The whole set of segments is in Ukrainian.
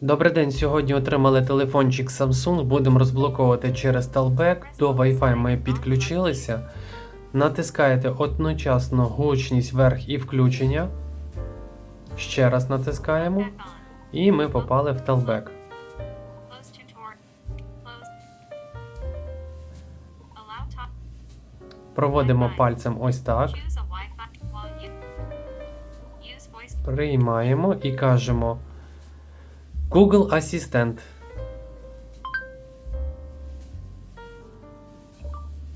Добрий день. Сьогодні отримали телефончик Samsung. Будемо розблоковувати через Talkback. До Wi-Fi ми підключилися. Натискаєте одночасно гучність вверх і включення. Ще раз натискаємо. І ми попали в top. Проводимо пальцем ось так. Приймаємо і кажемо Google Асистент.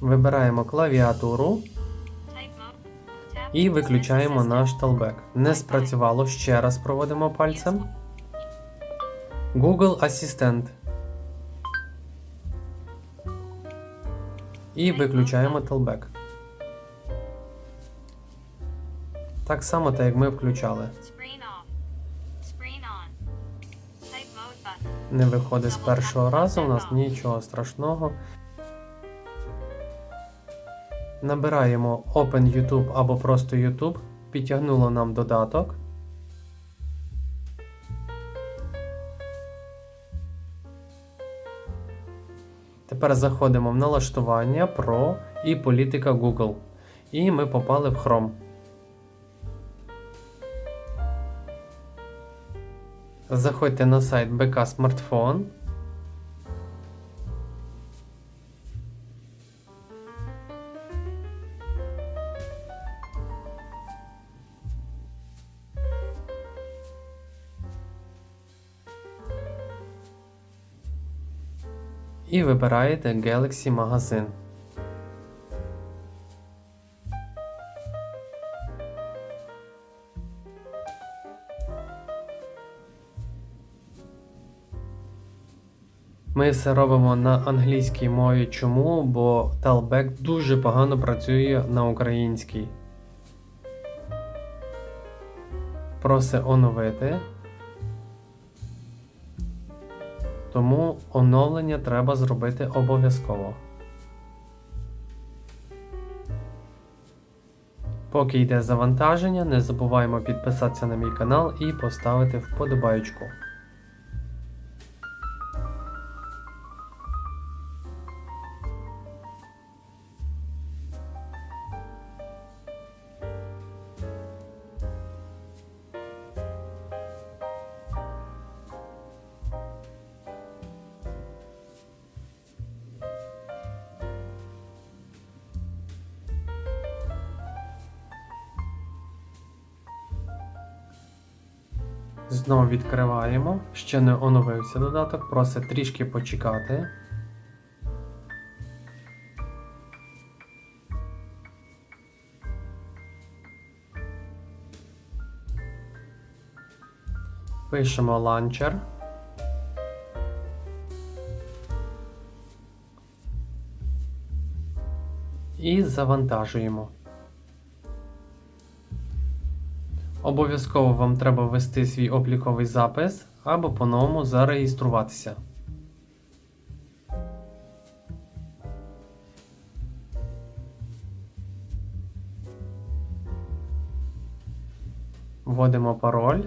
Вибираємо клавіатуру. І виключаємо наш талбек. Не спрацювало. Ще раз проводимо пальцем. Google Асистент. І виключаємо талбек. Так само, так як ми включали. Не виходить з першого разу, у нас нічого страшного. Набираємо Open YouTube або просто YouTube. Підтягнуло нам додаток. Тепер заходимо в налаштування Pro і політика Google. І ми попали в Chrome. Заходьте на сайт БК Смартфон. І вибираєте Galaxy магазин. Ми все робимо на англійській мові. Чому? Бо Talback дуже погано працює на українській. Просить оновити. Тому оновлення треба зробити обов'язково. Поки йде завантаження, не забуваємо підписатися на мій канал і поставити вподобайку. Знову відкриваємо. Ще не оновився додаток, просить трішки почекати. Пишемо ланчер. І завантажуємо. Обов'язково вам треба ввести свій обліковий запис або по-новому зареєструватися. Вводимо пароль.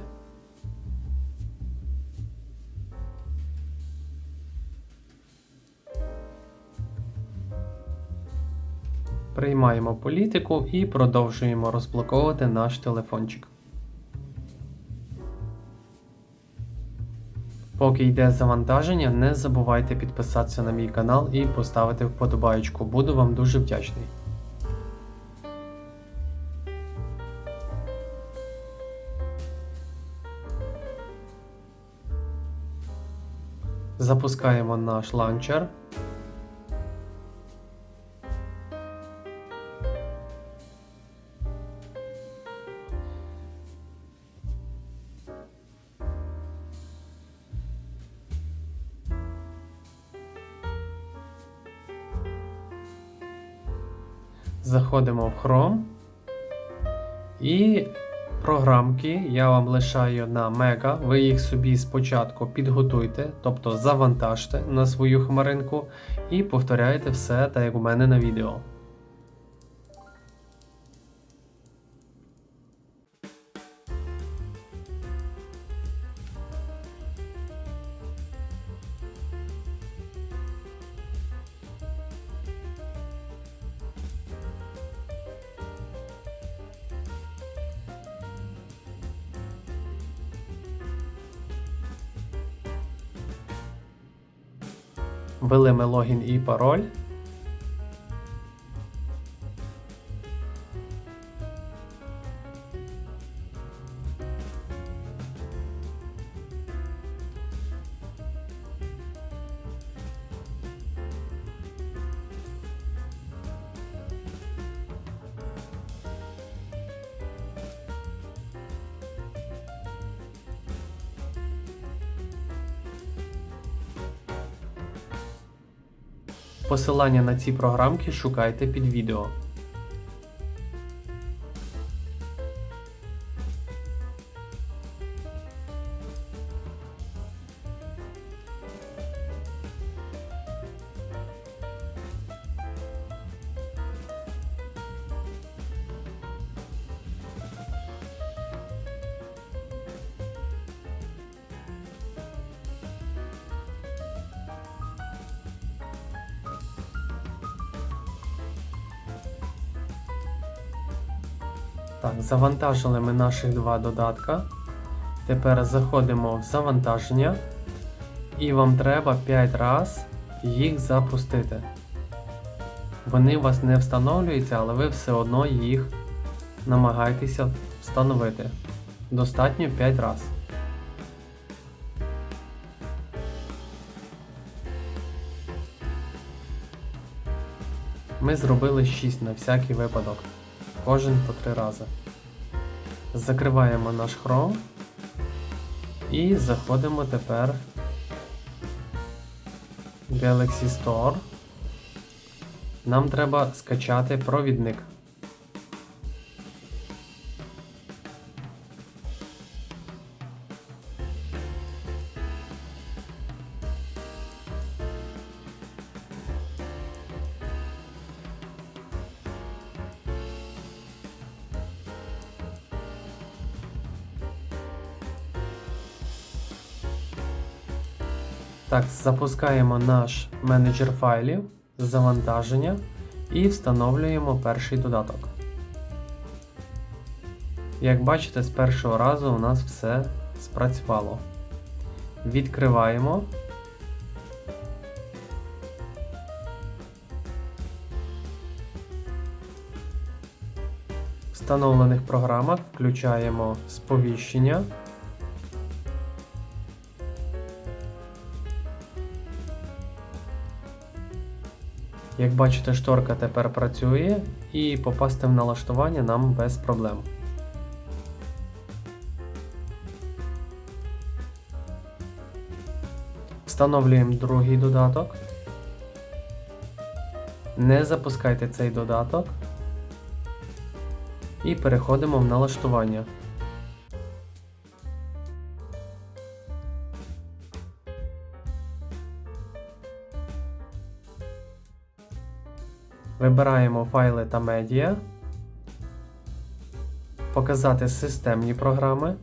Приймаємо політику і продовжуємо розблоковувати наш телефончик. Поки йде завантаження, не забувайте підписатися на мій канал і поставити вподобайку. Буду вам дуже вдячний. Запускаємо наш ланчер. Заходимо в Chrome. І програмки я вам лишаю на Мега. Ви їх собі спочатку підготуйте, тобто завантажте на свою хмаринку і повторяйте все так, як у мене на відео. Ввели ми логін і пароль. Посилання на ці програмки шукайте під відео. Так, завантажили ми наших два додатка. Тепер заходимо в завантаження. І вам треба 5 разів їх запустити. Вони у вас не встановлюються, але ви все одно їх намагайтеся встановити. Достатньо 5 разів. Ми зробили 6 на всякий випадок. Кожен по три рази. Закриваємо наш Chrome і заходимо тепер в Galaxy Store. Нам треба скачати провідник. Так, запускаємо наш менеджер файлів, завантаження і встановлюємо перший додаток. Як бачите, з першого разу у нас все спрацювало. Відкриваємо. В встановлених програмах включаємо сповіщення. Як бачите, шторка тепер працює і попасти в налаштування нам без проблем. Встановлюємо другий додаток. Не запускайте цей додаток. І переходимо в налаштування. Вибираємо файли та медіа, показати системні програми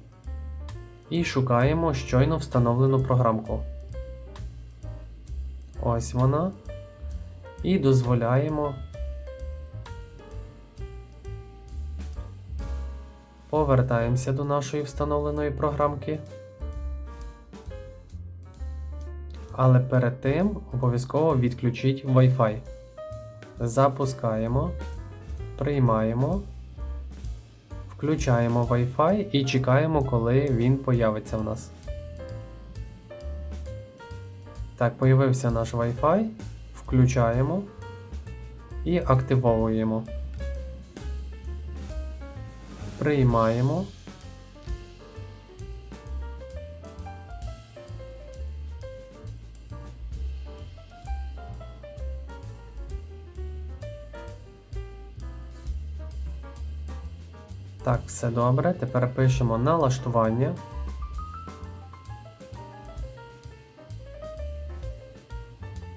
і шукаємо щойно встановлену програмку. Ось вона. І дозволяємо повертаємося до нашої встановленої програмки. Але перед тим обов'язково відключіть Wi-Fi. Запускаємо, приймаємо, включаємо Wi-Fi і чекаємо, коли він появиться в нас. Так, появився наш Wi-Fi, включаємо і активовуємо. Приймаємо. Так, все добре. Тепер пишемо налаштування.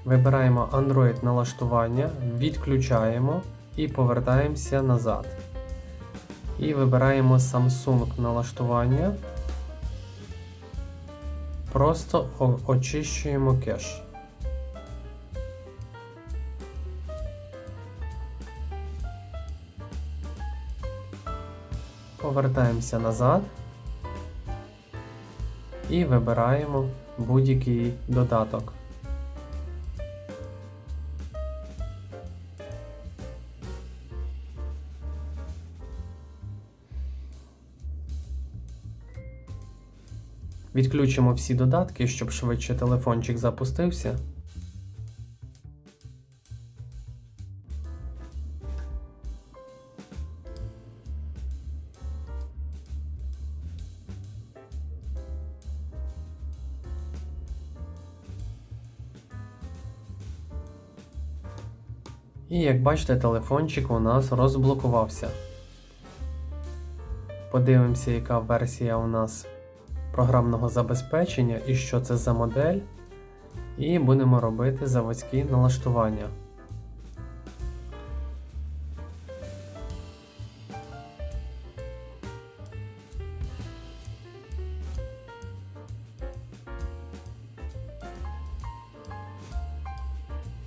Вибираємо Android налаштування, відключаємо і повертаємося назад. І вибираємо Samsung налаштування. Просто очищуємо кеш. повертаємося назад і вибираємо будь-який додаток. Відключимо всі додатки, щоб швидше телефончик запустився. І як бачите, телефончик у нас розблокувався. Подивимося, яка версія у нас програмного забезпечення і що це за модель. І будемо робити заводські налаштування.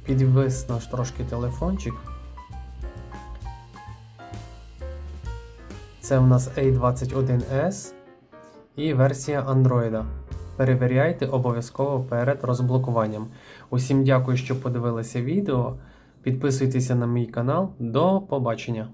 Підвис наш трошки телефончик. Це в нас A21S і версія Android. Перевіряйте обов'язково перед розблокуванням. Усім дякую, що подивилися відео. Підписуйтеся на мій канал. До побачення!